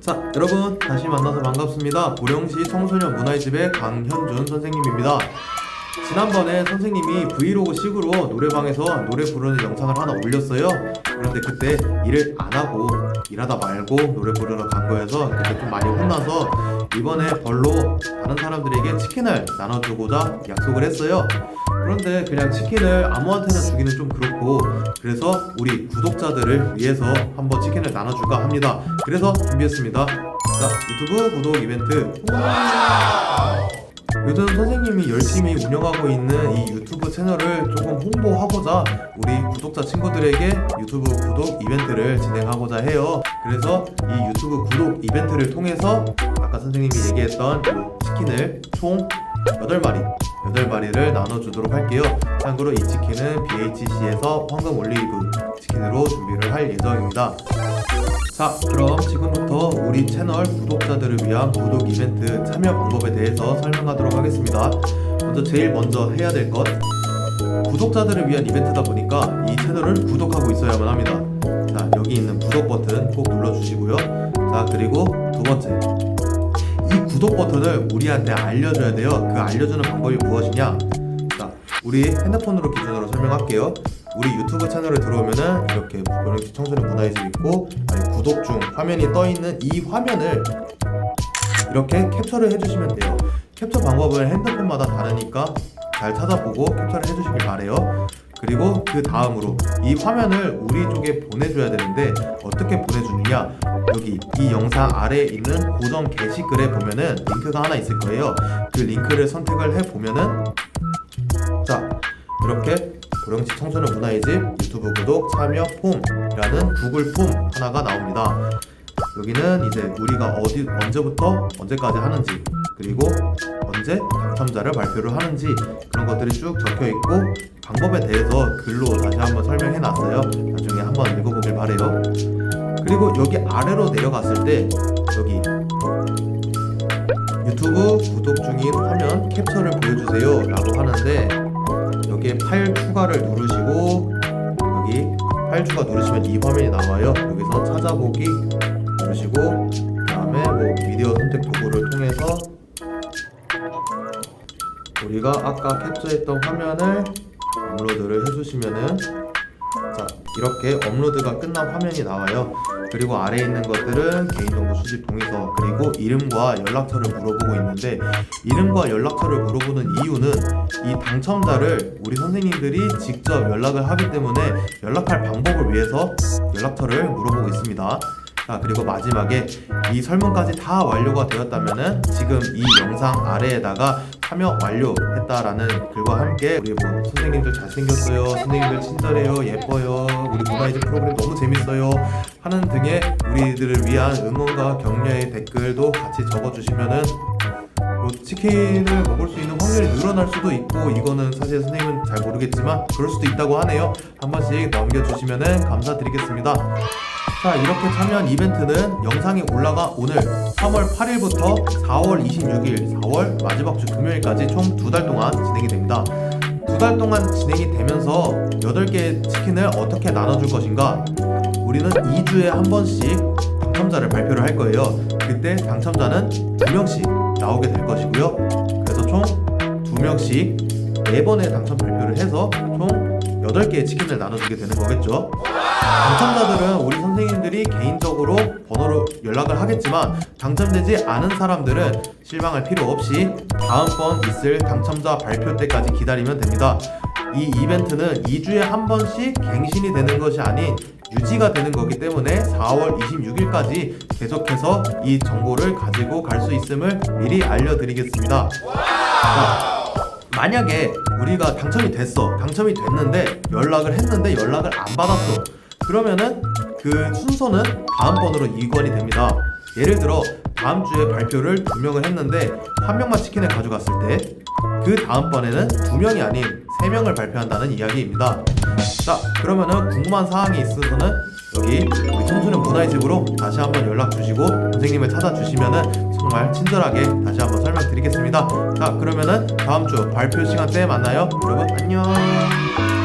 자, 여러분 다시 만나서 반갑습니다. 고령시 청소년 문화의 집의 강현준 선생님입니다. 지난번에 선생님이 브이로그 식으로 노래방에서 노래 부르는 영상을 하나 올렸어요. 그런데 그때 일을 안 하고 일하다 말고 노래 부르러 간 거여서 그때 좀 많이 혼나서 이번에 벌로 다른 사람들에게 치킨을 나눠주고자 약속을 했어요. 그런데 그냥 치킨을 아무한테나 주기는 좀 그렇고 그래서 우리 구독자들을 위해서 한번 치킨을 나눠줄까 합니다. 그래서 준비했습니다. 자, 유튜브 구독 이벤트. 요즘 선생님이 열심히 운영하고 있는 이 유튜브 채널을 조금 홍보하고자 우리 구독자 친구들에게 유튜브 구독 이벤트를 진행하고자 해요. 그래서 이 유튜브 구독 이벤트를 통해서 선생님이 얘기했던 이 치킨을 총 8마리, 8마리를 나눠주도록 할게요. 참고로 이 치킨은 BHC에서 황금 올리브 치킨으로 준비를 할 예정입니다. 자, 그럼 지금부터 우리 채널 구독자들을 위한 구독 이벤트 참여 방법에 대해서 설명하도록 하겠습니다. 먼저 제일 먼저 해야 될 것, 구독자들을 위한 이벤트다 보니까 이 채널을 구독하고 있어야만 합니다. 자, 여기 있는 구독 버튼 꼭 눌러주시고요. 자, 그리고 두 번째, 이 구독 버튼을 우리한테 알려줘야 돼요. 그 알려주는 방법이 무엇이냐? 자, 우리 핸드폰으로 기준으로 설명할게요. 우리 유튜브 채널에 들어오면은 이렇게 고령시 청소년 문화의 집 있고 아니, 구독 중 화면이 떠 있는 이 화면을 이렇게 캡처를 해주시면 돼요. 캡처 방법은 핸드폰마다 다르니까 잘 찾아보고 캡처를 해주시길 바래요. 그리고 그 다음으로 이 화면을 우리 쪽에 보내줘야 되는데 어떻게 보내주느냐 여기 이 영상 아래에 있는 고정 게시글에 보면은 링크가 하나 있을 거예요. 그 링크를 선택을 해 보면은 자 이렇게 고령시 청소년 문화의 집 유튜브 구독 참여 폼이라는 구글 폼 하나가 나옵니다. 여기는 이제 우리가 어디 언제부터 언제까지 하는지 그리고 언제 당첨자를 발표를 하는지 그런 것들이 쭉 적혀 있고 방법에 대해서 글로 다시 한번 설명해 놨어요. 나중에 한번 읽어보길 바래요. 그리고 여기 아래로 내려갔을 때 여기 유튜브 구독 중인 화면 캡처를 보여주세요 라고 하는데 여기에 파일 추가를 누르시고 여기 파일 추가 누르시면 이 화면이 나와요 여기서 찾아보기 누르시고 그 다음에 뭐 미디어 선택 도구를 통해서 우리가 아까 캡처했던 화면을 업로드를 해주시면은 자 이렇게 업로드가 끝난 화면이 나와요. 그리고 아래에 있는 것들은 개인정보 수집 동의서 그리고 이름과 연락처를 물어보고 있는데 이름과 연락처를 물어보는 이유는 이 당첨자를 우리 선생님들이 직접 연락을 하기 때문에 연락할 방법을 위해서 연락처를 물어보고 있습니다. 자 그리고 마지막에 이 설문까지 다 완료가 되었다면은 지금 이 영상 아래에다가 참여 완료했다라는 글과 함께 우리 뭐 선생님들 잘생겼어요 선생님들 친절해요 예뻐요 우리 문화이즈 프로그램 너무 재밌어요 하는 등의 우리들을 위한 응원과 격려의 댓글도 같이 적어주시면은 뭐 치킨을 먹을 수 있는 확률이 늘어날 수도 있고 이거는 사실 선생님은 잘 모르겠지만 그럴 수도 있다고 하네요. 한 번씩 남겨주시면은 감사드리겠습니다 자 이렇게 참여한 이벤트는 영상이 올라가 오늘 3월 8일부터 4월 26일 4월 마지막 주 금요일까지 총 두 달 동안 진행이 됩니다. 두 달 동안 진행이 되면서 8개의 치킨을 어떻게 나눠줄 것인가? 우리는 2주에 한 번씩 당첨자를 발표를 할 거예요. 그때 당첨자는 두 명씩 나오게 될 것이고요. 그래서 총두 명씩 네 번의 당첨 발표를 해서 총 8개의 치킨을 나눠주게 되는 거겠죠 당첨자들은 우리 선생님들이 개인적으로 번호로 연락을 하겠지만 당첨되지 않은 사람들은 실망할 필요 없이 다음번 있을 당첨자 발표 때까지 기다리면 됩니다. 이 이벤트는 2주에 한 번씩 갱신이 되는 것이 아닌 유지가 되는 거기 때문에 4월 26일까지 계속해서 이 정보를 가지고 갈 수 있음을 미리 알려드리겠습니다. 자, 만약에 우리가 당첨이 됐어 당첨이 됐는데 연락을 했는데 연락을 안 받았어 그러면은 그 순서는 다음번으로 이관이 됩니다. 예를 들어 다음 주에 발표를 두 명을 했는데 한 명만 치킨을 가져갔을 때 그 다음번에는 두 명이 아닌 세 명을 발표한다는 이야기입니다. 자 그러면은 궁금한 사항이 있어서는 여기 우리 청소년 문화의 집으로 다시 한번 연락 주시고 선생님을 찾아주시면은 정말 친절하게 다시 한번 설명드리겠습니다. 자, 그러면은 다음 주 발표 시간 때 만나요. 여러분 안녕.